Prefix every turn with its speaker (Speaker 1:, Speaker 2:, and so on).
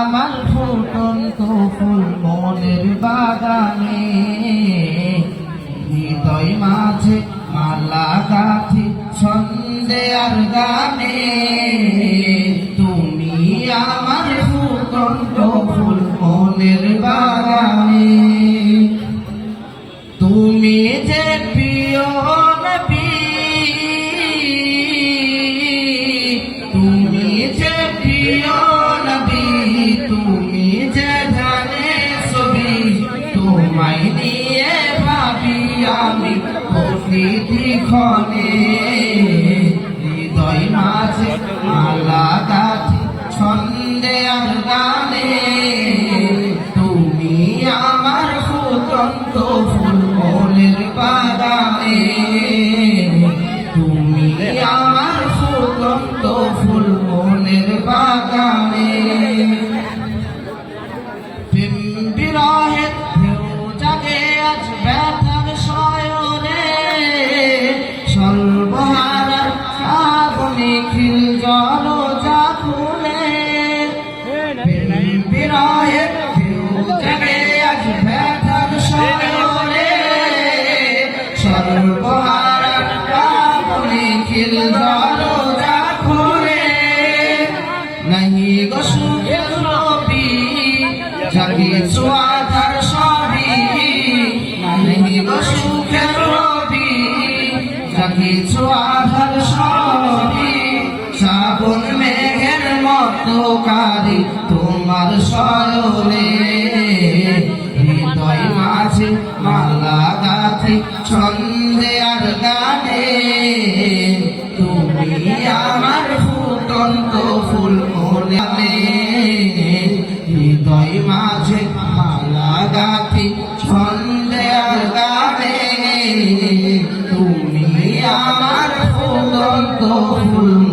Speaker 1: আমার ফুটন্ত ফুল মনের বাগানে। হৃদয় মাঝে মালা গাথি সন্ধে আর গানে। তুমি আমার ফুটন্ত ফুল মনের বাগানে। তুমি যে প্রিয় তোমায় নিয়ে ভাবি আমি প্রকৃতি ক্ষণে হৃদয় মাঝে গাথি, ছন্দে আর গানে। তুমি আমার ফুটন্ত ফুল মনের বাগানে। তুমি আমার ফুটন্ত জাগি সুয়াধার সবই, শ্রাবণ মতো কারি তোমার সরলে মাঝে মালা গাথি, ছন্দে আর গানে। তুমি আমার ফুটন্ত ফুল মনে গানে তুমি আমার ফুল